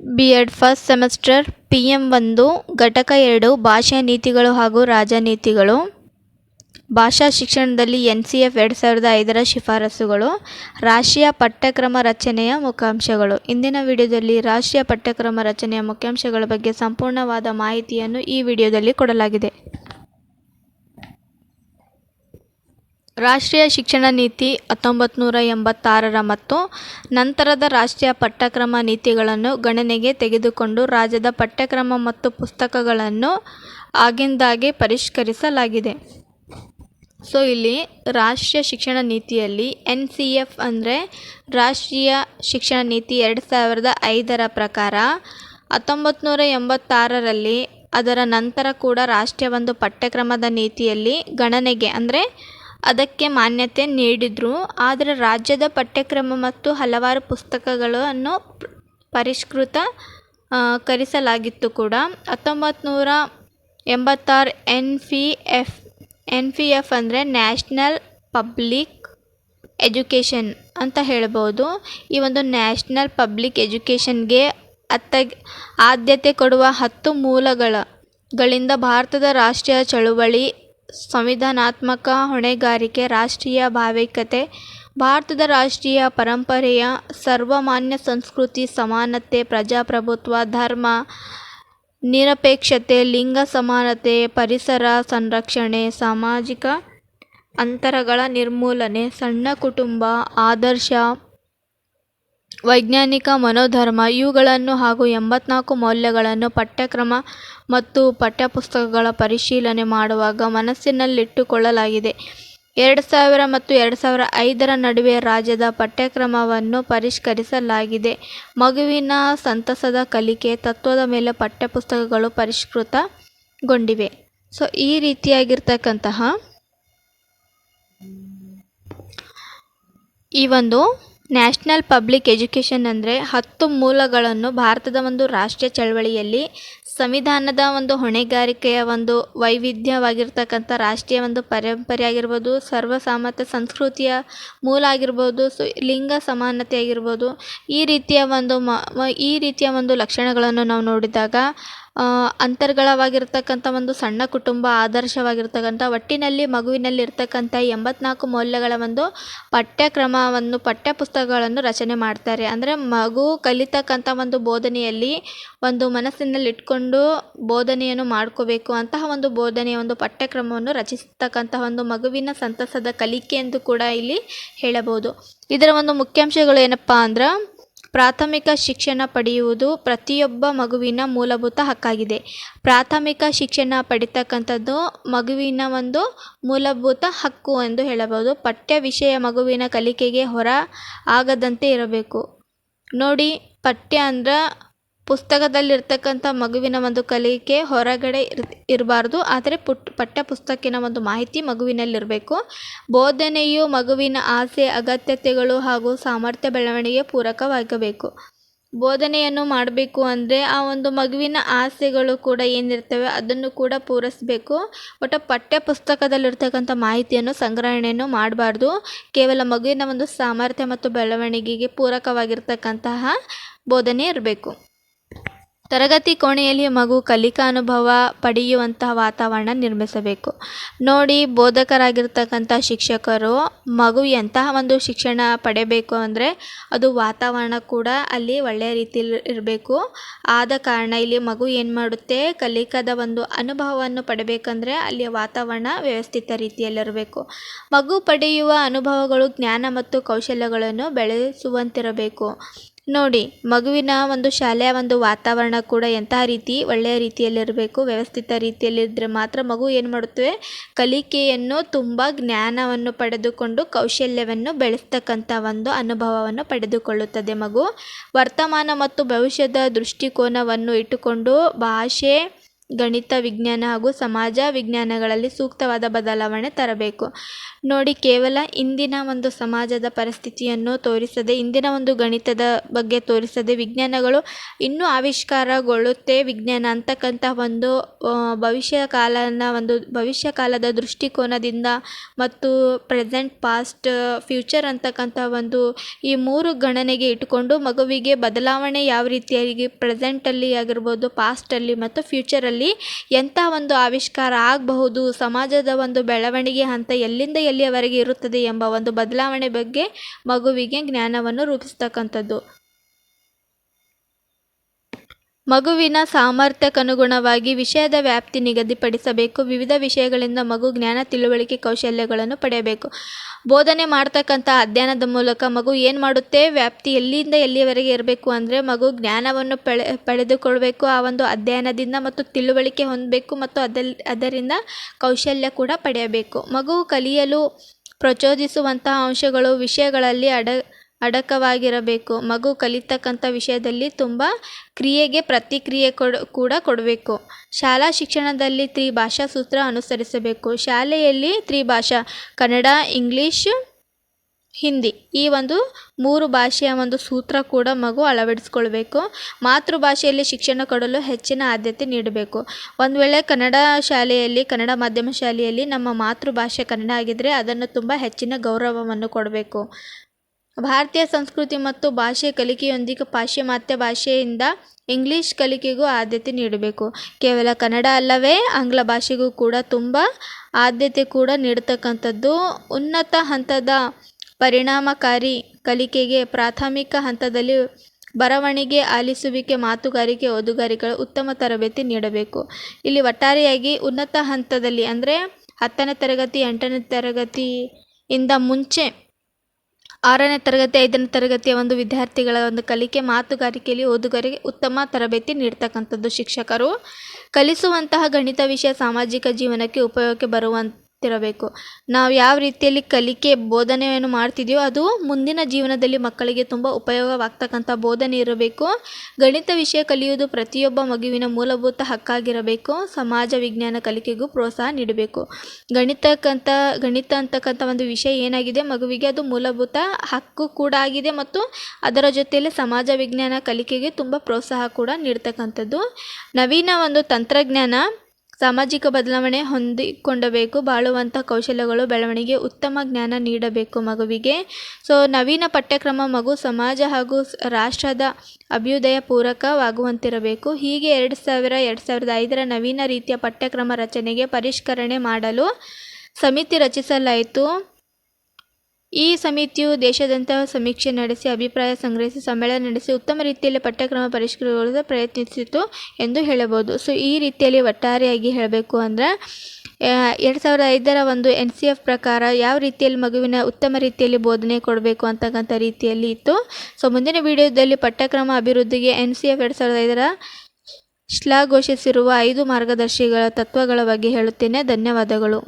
B Ed first semester P M ಒಂದು, ಘಟಕ ಎರಡು, ಭಾಷಾ ನೀತಿಗಳು ಹಾಗೂ ರಾಜನೀತಿಗಳು. ಭಾಷಾ ಶಿಕ್ಷಣದಲ್ಲಿ ಎನ್ ಸಿ ಎಫ್ ಎರಡು ಸಾವಿರದ ಐದರ ಶಿಫಾರಸುಗಳು. ರಾಷ್ಟ್ರೀಯ ಪಠ್ಯಕ್ರಮ ರಚನೆಯ ಮುಖ್ಯಾಂಶಗಳು ಇಂದಿನ ವಿಡಿಯೋದಲ್ಲಿ ರಾಷ್ಟ್ರೀಯ ಪಠ್ಯಕ್ರಮ ರಚನೆಯ ಮುಖ್ಯಾಂಶಗಳ ಬಗ್ಗೆ ಸಂಪೂರ್ಣವಾದ ಮಾಹಿತಿಯನ್ನು ಈ ವಿಡಿಯೋದಲ್ಲಿ ಕೊಡಲಾಗಿದೆ. ರಾಷ್ಟ್ರೀಯ ಶಿಕ್ಷಣ ನೀತಿ ಹತ್ತೊಂಬತ್ತು ನೂರ ಎಂಬತ್ತಾರರ ಮತ್ತು ನಂತರದ ರಾಷ್ಟ್ರೀಯ ಪಠ್ಯಕ್ರಮ ನೀತಿಗಳನ್ನು ಗಣನೆಗೆ ತೆಗೆದುಕೊಂಡು ರಾಜ್ಯದ ಪಠ್ಯಕ್ರಮ ಮತ್ತು ಪುಸ್ತಕಗಳನ್ನು ಆಗಿಂದಾಗೆ ಪರಿಷ್ಕರಿಸಲಾಗಿದೆ. ಸೊ, ಇಲ್ಲಿ ರಾಷ್ಟ್ರೀಯ ಶಿಕ್ಷಣ ನೀತಿಯಲ್ಲಿ ಎನ್ ಸಿ ಎಫ್ ಅಂದರೆ ರಾಷ್ಟ್ರೀಯ ಶಿಕ್ಷಣ ನೀತಿ ಎರಡು ಸಾವಿರದ ಐದರ ಪ್ರಕಾರ ಹತ್ತೊಂಬತ್ತು ನೂರ ಎಂಬತ್ತಾರರಲ್ಲಿ ಅದರ ನಂತರ ಕೂಡ ರಾಷ್ಟ್ರೀಯ ಒಂದು ಪಠ್ಯಕ್ರಮದ ನೀತಿಯಲ್ಲಿ ಗಣನೆಗೆ ಅಂದರೆ ಅದಕ್ಕೆ ಮಾನ್ಯತೆ ನೀಡಿದರು. ಆದರೆ ರಾಜ್ಯದ ಪಠ್ಯಕ್ರಮ ಮತ್ತು ಹಲವಾರು ಪುಸ್ತಕಗಳನ್ನು ಪರಿಷ್ಕೃತ ಕರಿಸಲಾಗಿತ್ತು ಕೂಡ. ಹತ್ತೊಂಬತ್ತು ನೂರ ಎಂಬತ್ತಾರು N P F N P F ಅಂದರೆ ನ್ಯಾಷನಲ್ ಪಬ್ಲಿಕ್ ಎಜುಕೇಷನ್ ಅಂತ ಹೇಳ್ಬೋದು. ಈ ಒಂದು ನ್ಯಾಷನಲ್ ಪಬ್ಲಿಕ್ ಎಜುಕೇಷನ್ಗೆ ಅತ್ತ ಆದ್ಯತೆ ಕೊಡುವ ಹತ್ತು ಮೂಲಗಳ, ಗಳಿಂದ ಭಾರತದ ರಾಷ್ಟ್ರೀಯ ಚಳುವಳಿ ಸಂವಿಧಾನಾತ್ಮಕ ಹೊಣೆಗಾರಿಕೆ ರಾಷ್ಟ್ರೀಯ ಭಾವೈಕ್ಯತೆ, ಭಾರತದ ರಾಷ್ಟ್ರೀಯ ಪರಂಪರೆಯ ಸರ್ವಮಾನ್ಯ ಸಂಸ್ಕೃತಿ, ಸಮಾನತೆ, ಪ್ರಜಾಪ್ರಭುತ್ವ, ಧರ್ಮ, ನಿರಪೇಕ್ಷತೆ, ಲಿಂಗ ಸಮಾನತೆ, ಪರಿಸರ ಸಂರಕ್ಷಣೆ, ಸಾಮಾಜಿಕ ಅಂತರಗಳ ನಿರ್ಮೂಲನೆ, ಸಣ್ಣ ಕುಟುಂಬ, ಆದರ್ಶ ವೈಜ್ಞಾನಿಕ ಮನೋಧರ್ಮ ಇವುಗಳನ್ನು ಹಾಗೂ ಎಂಬತ್ನಾಲ್ಕು ಮೌಲ್ಯಗಳನ್ನು ಪಠ್ಯಕ್ರಮ ಮತ್ತು ಪಠ್ಯಪುಸ್ತಕಗಳ ಪರಿಶೀಲನೆ ಮಾಡುವಾಗ ಮನಸ್ಸಿನಲ್ಲಿಟ್ಟುಕೊಳ್ಳಲಾಗಿದೆ. ಎರಡು ಸಾವಿರ ಮತ್ತು ಎರಡು ಸಾವಿರ ಐದರ ನಡುವೆ ರಾಜ್ಯದ ಪಠ್ಯಕ್ರಮವನ್ನು ಪರಿಷ್ಕರಿಸಲಾಗಿದೆ. ಮಗುವಿನ ಸಂತಸದ ಕಲಿಕೆ ತತ್ವದ ಮೇಲೆ ಪಠ್ಯಪುಸ್ತಕಗಳು ಪರಿಷ್ಕೃತಗೊಂಡಿವೆ. ಸೊ, ಈ ರೀತಿಯಾಗಿರ್ತಕ್ಕಂತಹ ಈ ಒಂದು ನ್ಯಾಷನಲ್ ಪಬ್ಲಿಕ್ ಎಜುಕೇಷನ್ ಅಂದರೆ ಹತ್ತು ಮೂಲಗಳನ್ನು ಭಾರತದ ಒಂದು ರಾಷ್ಟ್ರೀಯ ಚಳವಳಿಯಲ್ಲಿ, ಸಂವಿಧಾನದ ಒಂದು ಹೊಣೆಗಾರಿಕೆಯ ಒಂದು ವೈವಿಧ್ಯವಾಗಿರ್ತಕ್ಕಂಥ ರಾಷ್ಟ್ರೀಯ ಒಂದು ಪರಂಪರೆ ಆಗಿರ್ಬೋದು ಸರ್ವಸಾಮರ್ಥ್ಯ ಸಂಸ್ಕೃತಿಯ ಮೂಲ ಆಗಿರ್ಬೋದು, ಸು ಲಿಂಗ ಸಮಾನತೆ ಆಗಿರ್ಬೋದು, ಈ ರೀತಿಯ ಒಂದು ಮ, ಈ ರೀತಿಯ ಒಂದು ಲಕ್ಷಣಗಳನ್ನು ನಾವು ನೋಡಿದಾಗ ಅಂತರ್ಗಳವಾಗಿರ್ತಕ್ಕಂಥ ಒಂದು ಸಣ್ಣ ಕುಟುಂಬ, ಆದರ್ಶವಾಗಿರ್ತಕ್ಕಂಥ, ಒಟ್ಟಿನಲ್ಲಿ ಮಗುವಿನಲ್ಲಿರ್ತಕ್ಕಂಥ ಎಂಬತ್ನಾಲ್ಕು ಮೌಲ್ಯಗಳ ಒಂದು ಪಠ್ಯಕ್ರಮವನ್ನು, ಪಠ್ಯಪುಸ್ತಕಗಳನ್ನು ರಚನೆ ಮಾಡ್ತಾರೆ. ಅಂದರೆ ಮಗು ಕಲಿತಕ್ಕಂಥ ಒಂದು ಬೋಧನೆಯಲ್ಲಿ ಒಂದು ಮನಸ್ಸಿನಲ್ಲಿ ಇಟ್ಕೊಂಡು ಬೋಧನೆಯನ್ನು ಮಾಡ್ಕೋಬೇಕು ಅಂತಹ ಒಂದು ಬೋಧನೆಯ ಒಂದು ಪಠ್ಯಕ್ರಮವನ್ನು ರಚಿಸತಕ್ಕಂಥ ಒಂದು ಮಗುವಿನ ಸಂತಸದ ಕಲಿಕೆ ಎಂದು ಕೂಡ ಇಲ್ಲಿ ಹೇಳಬಹುದು. ಇದರ ಒಂದು ಮುಖ್ಯಾಂಶಗಳು ಏನಪ್ಪ ಅಂದ್ರೆ ಪ್ರಾಥಮಿಕ ಶಿಕ್ಷಣ ಪಡೆಯುವುದು ಪ್ರತಿಯೊಬ್ಬ ಮಗುವಿನ ಮೂಲಭೂತ ಹಕ್ಕಾಗಿದೆ. ಪ್ರಾಥಮಿಕ ಶಿಕ್ಷಣ ಪಡಿತಕ್ಕಂಥದ್ದು ಮಗುವಿನ ಒಂದು ಮೂಲಭೂತ ಹಕ್ಕು ಎಂದು ಹೇಳಬಹುದು. ಪಠ್ಯ ವಿಷಯ ಮಗುವಿನ ಕಲಿಕೆಗೆ ಹೊರ ಆಗದಂತೆ ಇರಬೇಕು. ನೋಡಿ ಪಠ್ಯ ಅಂದ್ರೆ ಪುಸ್ತಕದಲ್ಲಿರ್ತಕ್ಕಂಥ ಮಗುವಿನ ಒಂದು ಕಲಿಕೆ ಹೊರಗಡೆ ಇರ್, ಇರಬಾರ್ದು. ಆದರೆ ಪುಟ್ ಪಠ್ಯ ಪುಸ್ತಕಿನ ಒಂದು ಮಾಹಿತಿ ಮಗುವಿನಲ್ಲಿರಬೇಕು. ಬೋಧನೆಯು ಮಗುವಿನ ಆಸೆ, ಅಗತ್ಯತೆಗಳು ಹಾಗೂ ಸಾಮರ್ಥ್ಯ ಬೆಳವಣಿಗೆ ಪೂರಕವಾಗಬೇಕು ಬೋಧನೆಯನ್ನು ಮಾಡಬೇಕು ಅಂದರೆ ಆ ಒಂದು ಮಗುವಿನ ಆಸೆಗಳು ಕೂಡ ಏನಿರ್ತವೆ ಅದನ್ನು ಕೂಡ ಪೂರೈಸಬೇಕು. ಒಟ್ಟು ಪಠ್ಯ ಪುಸ್ತಕದಲ್ಲಿರ್ತಕ್ಕಂಥ ಮಾಹಿತಿಯನ್ನು ಸಂಗ್ರಹಣೆಯನ್ನು ಮಾಡಬಾರ್ದು. ಕೇವಲ ಮಗುವಿನ ಒಂದು ಸಾಮರ್ಥ್ಯ ಮತ್ತು ಬೆಳವಣಿಗೆಗೆ ಪೂರಕವಾಗಿರ್ತಕ್ಕಂತಹ ಬೋಧನೆ ಇರಬೇಕು. ತರಗತಿ ಕೋಣೆಯಲ್ಲಿ ಮಗು ಕಲಿಕಾ ಅನುಭವ ಪಡೆಯುವಂತಹ ವಾತಾವರಣ ನಿರ್ಮಿಸಬೇಕು. ನೋಡಿ, ಬೋಧಕರಾಗಿರ್ತಕ್ಕಂಥ ಶಿಕ್ಷಕರು ಮಗು ಎಂತಹ ಒಂದು ಶಿಕ್ಷಣ ಪಡೆಯಬೇಕು ಅಂದರೆ ಅದು ವಾತಾವರಣ ಕೂಡ ಅಲ್ಲಿ ಒಳ್ಳೆಯ ರೀತಿಯಲ್ಲಿ ಇರಬೇಕು. ಆದ ಕಾರಣ ಇಲ್ಲಿ ಮಗು ಏನು ಮಾಡುತ್ತೆ? ಕಲಿಕಾದ ಒಂದು ಅನುಭವವನ್ನು ಪಡಬೇಕಂದ್ರೆ ಅಲ್ಲಿಯ ವಾತಾವರಣ ವ್ಯವಸ್ಥಿತ ರೀತಿಯಲ್ಲಿರಬೇಕು. ಮಗು ಪಡೆಯುವ ಅನುಭವಗಳು ಜ್ಞಾನ ಮತ್ತು ಕೌಶಲ್ಯಗಳನ್ನು ಬೆಳೆಸುವಂತಿರಬೇಕು. ನೋಡಿ, ಮಗುವಿನ ಒಂದು ಶಾಲೆಯ ಒಂದು ವಾತಾವರಣ ಕೂಡ ಎಂತಹ ರೀತಿ ಒಳ್ಳೆಯ ರೀತಿಯಲ್ಲಿರಬೇಕು, ವ್ಯವಸ್ಥಿತ ರೀತಿಯಲ್ಲಿದ್ದರೆ ಮಾತ್ರ ಮಗು ಏನು ಮಾಡುತ್ತವೆ ಕಲಿಕೆಯನ್ನು ತುಂಬ ಜ್ಞಾನವನ್ನು ಪಡೆದುಕೊಂಡು ಕೌಶಲ್ಯವನ್ನು ಬೆಳೆಸ್ತಕ್ಕಂಥ ಒಂದು ಅನುಭವವನ್ನು ಪಡೆದುಕೊಳ್ಳುತ್ತದೆ ಮಗು. ವರ್ತಮಾನ ಮತ್ತು ಭವಿಷ್ಯದ ದೃಷ್ಟಿಕೋನವನ್ನು ಇಟ್ಟುಕೊಂಡು ಭಾಷೆ ಗಣಿತ ವಿಜ್ಞಾನ ಹಾಗೂ ಸಮಾಜ ವಿಜ್ಞಾನಗಳಲ್ಲಿ ಸೂಕ್ತವಾದ ಬದಲಾವಣೆ ತರಬೇಕು. ನೋಡಿ, ಕೇವಲ ಇಂದಿನ ಒಂದು ಸಮಾಜದ ಪರಿಸ್ಥಿತಿಯನ್ನು ತೋರಿಸದೆ, ಇಂದಿನ ಒಂದು ಗಣಿತದ ಬಗ್ಗೆ ತೋರಿಸದೆ ವಿಜ್ಞಾನಗಳು ಇನ್ನೂ ಆವಿಷ್ಕಾರಗೊಳ್ಳುತ್ತೆ. ವಿಜ್ಞಾನ ಅಂತಕ್ಕಂಥ ಒಂದು ಭವಿಷ್ಯ ಕಾಲನ ಒಂದು, ಭವಿಷ್ಯ ಕಾಲದ ದೃಷ್ಟಿಕೋನದಿಂದ ಮತ್ತು ಪ್ರೆಸೆಂಟ್, ಪಾಸ್ಟ್, ಫ್ಯೂಚರ್ ಅಂತಕ್ಕಂಥ ಒಂದು ಈ ಮೂರು ಗಣನೆಗೆ ಇಟ್ಟುಕೊಂಡು ಮಗುವಿಗೆ ಬದಲಾವಣೆ ಯಾವ ರೀತಿಯಾಗಿ, ಪ್ರೆಸೆಂಟಲ್ಲಿ ಆಗಿರ್ಬೋದು, ಪಾಸ್ಟಲ್ಲಿ ಮತ್ತು ಫ್ಯೂಚರಲ್ಲಿ ಎಂಥ ಒಂದು ಆವಿಷ್ಕಾರ ಆಗಬಹುದು, ಸಮಾಜದ ಒಂದು ಬೆಳವಣಿಗೆ ಹಂತ ಎಲ್ಲಿಂದ ಎಲ್ಲಿಯವರೆಗೆ ಇರುತ್ತದೆ ಎಂಬ ಒಂದು ಬದಲಾವಣೆ ಬಗ್ಗೆ ಮಗುವಿಗೆ ಜ್ಞಾನವನ್ನು ರೂಪಿಸ್ತಕ್ಕಂಥದ್ದು. ಮಗುವಿನ ಸಾಮರ್ಥ್ಯಕ್ಕನುಗುಣವಾಗಿ ವಿಷಯದ ವ್ಯಾಪ್ತಿ ನಿಗದಿಪಡಿಸಬೇಕು. ವಿವಿಧ ವಿಷಯಗಳಿಂದ ಮಗು ಜ್ಞಾನ, ತಿಳುವಳಿಕೆ, ಕೌಶಲ್ಯಗಳನ್ನು ಪಡೆಯಬೇಕು. ಬೋಧನೆ ಮಾಡ್ತಕ್ಕಂಥ ಅಧ್ಯಯನದ ಮೂಲಕ ಮಗು ಏನು ಮಾಡುತ್ತೆ? ವ್ಯಾಪ್ತಿ ಎಲ್ಲಿಂದ ಎಲ್ಲಿಯವರೆಗೆ ಇರಬೇಕು ಅಂದರೆ ಮಗು ಜ್ಞಾನವನ್ನು ಪಡೆ ಪಡೆದುಕೊಳ್ಬೇಕು. ಆ ಒಂದು ಅಧ್ಯಯನದಿಂದ ಮತ್ತು ತಿಳುವಳಿಕೆ ಹೊಂದಬೇಕು ಮತ್ತು ಅದಲ್, ಅದರಿಂದ ಕೌಶಲ್ಯ ಕೂಡ ಪಡೆಯಬೇಕು. ಮಗು ಕಲಿಯಲು ಪ್ರಚೋದಿಸುವಂತಹ ಅಂಶಗಳು ವಿಷಯಗಳಲ್ಲಿ ಅಡ ಅಡಕವಾಗಿರಬೇಕು. ಮಗು ಕಲಿತಕ್ಕಂಥ ವಿಷಯದಲ್ಲಿ ತುಂಬ ಕ್ರಿಯೆಗೆ ಪ್ರತಿಕ್ರಿಯೆ ಕೊಡ, ಕೂಡ ಕೊಡಬೇಕು. ಶಾಲಾ ಶಿಕ್ಷಣದಲ್ಲಿ ತ್ರಿಭಾಷಾ ಸೂತ್ರ ಅನುಸರಿಸಬೇಕು. ಶಾಲೆಯಲ್ಲಿ ತ್ರಿಭಾಷಾ, ಕನ್ನಡ, ಇಂಗ್ಲೀಷ್, ಹಿಂದಿ ಈ ಒಂದು ಮೂರು ಭಾಷೆಯ ಒಂದು ಸೂತ್ರ ಕೂಡ ಮಗು ಅಳವಡಿಸ್ಕೊಳ್ಬೇಕು. ಮಾತೃಭಾಷೆಯಲ್ಲಿ ಶಿಕ್ಷಣ ಕೊಡಲು ಹೆಚ್ಚಿನ ಆದ್ಯತೆ ನೀಡಬೇಕು. ಒಂದು ವೇಳೆ ಕನ್ನಡ ಶಾಲೆಯಲ್ಲಿ, ಕನ್ನಡ ಮಾಧ್ಯಮ ಶಾಲೆಯಲ್ಲಿ ನಮ್ಮ ಮಾತೃಭಾಷೆ ಕನ್ನಡ ಆಗಿದ್ದರೆ ಅದನ್ನು ತುಂಬ ಹೆಚ್ಚಿನ ಗೌರವವನ್ನು ಕೊಡಬೇಕು. ಭಾರತೀಯ ಸಂಸ್ಕೃತಿ ಮತ್ತು ಭಾಷೆ ಕಲಿಕೆಯೊಂದಿಗೆ ಪಾಶ್ಚಿಮಾತ್ಯ ಭಾಷೆಯಿಂದ ಇಂಗ್ಲೀಷ್ ಕಲಿಕೆಗೂ ಆದ್ಯತೆ ನೀಡಬೇಕು. ಕೇವಲ ಕನ್ನಡ ಅಲ್ಲವೇ, ಆಂಗ್ಲ ಭಾಷೆಗೂ ಕೂಡ ತುಂಬ ಆದ್ಯತೆ ಕೂಡ ನೀಡತಕ್ಕಂಥದ್ದು. ಉನ್ನತ ಹಂತದ ಪರಿಣಾಮಕಾರಿ ಕಲಿಕೆಗೆ ಪ್ರಾಥಮಿಕ ಹಂತದಲ್ಲಿ ಬರವಣಿಗೆ ಆಲಿಸುವಿಕೆ, ಮಾತುಗಾರಿಕೆ ಓದುಗಾರಿಕೆ ಉತ್ತಮ ತರಬೇತಿ ನೀಡಬೇಕು. ಇಲ್ಲಿ ಒಟ್ಟಾರೆಯಾಗಿ ಉನ್ನತ ಹಂತದಲ್ಲಿ ಅಂದರೆ ಹತ್ತನೇ ತರಗತಿ, ಎಂಟನೇ ತರಗತಿಯಿಂದ ಮುಂಚೆ ಆರನೇ ತರಗತಿ, ಐದನೇ ತರಗತಿಯ ಒಂದು ವಿದ್ಯಾರ್ಥಿಗಳ ಒಂದು ಕಲಿಕೆ ಮಾತುಗಾರಿಕೆಯಲ್ಲಿ ಓದುಗರಿಗೆ ಉತ್ತಮ ತರಬೇತಿ ನೀಡ್ತಕ್ಕಂಥದ್ದು ಶಿಕ್ಷಕರು. ಕಲಿಸುವಂತಹ ಗಣಿತ ವಿಷಯ ಸಾಮಾಜಿಕ ಜೀವನಕ್ಕೆ ಉಪಯೋಗಕ್ಕೆ ಬರುವಂತಿರಬೇಕು ನಾವು ಯಾವ ರೀತಿಯಲ್ಲಿ ಕಲಿಕೆ ಬೋಧನೆಯನ್ನು ಮಾಡ್ತಿದೆಯೋ ಅದು ಮುಂದಿನ ಜೀವನದಲ್ಲಿ ಮಕ್ಕಳಿಗೆ ತುಂಬ ಉಪಯೋಗವಾಗ್ತಕ್ಕಂಥ ಬೋಧನೆ ಇರಬೇಕು. ಗಣಿತ ವಿಷಯ ಕಲಿಯುವುದು ಪ್ರತಿಯೊಬ್ಬ ಮಗುವಿನ ಮೂಲಭೂತ ಹಕ್ಕಾಗಿರಬೇಕು. ಸಮಾಜ ವಿಜ್ಞಾನ ಕಲಿಕೆಗೂ ಪ್ರೋತ್ಸಾಹ ನೀಡಬೇಕು. ಗಣಿತಕ್ಕಂಥ, ಗಣಿತ ಅಂತಕ್ಕಂಥ ಒಂದು ವಿಷಯ ಏನಾಗಿದೆ? ಮಗುವಿಗೆ ಅದು ಮೂಲಭೂತ ಹಕ್ಕು ಕೂಡ ಆಗಿದೆ ಮತ್ತು ಅದರ ಜೊತೆಯಲ್ಲಿ ಸಮಾಜ ವಿಜ್ಞಾನ ಕಲಿಕೆಗೆ ತುಂಬ ಪ್ರೋತ್ಸಾಹ ಕೂಡ ನೀಡ್ತಕ್ಕಂಥದ್ದು. ನವೀನ ಒಂದು ತಂತ್ರಜ್ಞಾನ ಸಾಮಾಜಿಕ ಬದಲಾವಣೆ ಹೊಂದಿಕೊಂಡಬೇಕು ಬಾಳುವಂಥ ಕೌಶಲ್ಯಗಳು ಬೆಳವಣಿಗೆ ಉತ್ತಮ ಜ್ಞಾನ ನೀಡಬೇಕು ಮಗುವಿಗೆ. ಸೊ ನವೀನ ಪಠ್ಯಕ್ರಮ ಮಗು ಸಮಾಜ ಹಾಗೂ ರಾಷ್ಟ್ರದ ಅಭ್ಯುದಯ ಪೂರಕವಾಗುವಂತಿರಬೇಕು. ಹೀಗೆ ಎರಡು ಸಾವಿರ, ಎರಡು ಸಾವಿರದ ಐದರ ನವೀನ ರೀತಿಯ ಪಠ್ಯಕ್ರಮ ರಚನೆಗೆ ಪರಿಷ್ಕರಣೆ ಮಾಡಲು ಸಮಿತಿ ರಚಿಸಲಾಯಿತು. ಈ ಸಮಿತಿಯು ದೇಶಾದ್ಯಂತ ಸಮೀಕ್ಷೆ ನಡೆಸಿ, ಅಭಿಪ್ರಾಯ ಸಂಗ್ರಹಿಸಿ, ಸಮ್ಮೇಳನ ನಡೆಸಿ ಉತ್ತಮ ರೀತಿಯಲ್ಲಿ ಪಠ್ಯಕ್ರಮ ಪರಿಷ್ಕೃತಗೊಳಿಸಲು ಪ್ರಯತ್ನಿಸಿತು ಎಂದು ಹೇಳಬಹುದು. ಸೊ ಈ ರೀತಿಯಲ್ಲಿ ಒಟ್ಟಾರೆಯಾಗಿ ಹೇಳಬೇಕು ಅಂದರೆ ಎರಡು ಸಾವಿರದ ಐದರ ಒಂದು ಎನ್ ಸಿ ಎಫ್ ಪ್ರಕಾರ ಯಾವ ರೀತಿಯಲ್ಲಿ ಮಗುವಿನ ಉತ್ತಮ ರೀತಿಯಲ್ಲಿ ಬೋಧನೆ ಕೊಡಬೇಕು ಅಂತಕ್ಕಂಥ ರೀತಿಯಲ್ಲಿ ಇತ್ತು. ಸೊ ಮುಂದಿನ ವಿಡಿಯೋದಲ್ಲಿ ಪಠ್ಯಕ್ರಮ ಅಭಿವೃದ್ಧಿಗೆ ಎನ್ ಸಿ ಎಫ್ ಎರಡು ಸಾವಿರದ ಐದರ ಶ್ಲಾಘೋಷಿಸಿರುವ ಐದು ಮಾರ್ಗದರ್ಶಿಗಳ ತತ್ವಗಳ ಬಗ್ಗೆ ಹೇಳುತ್ತೇನೆ. ಧನ್ಯವಾದಗಳು.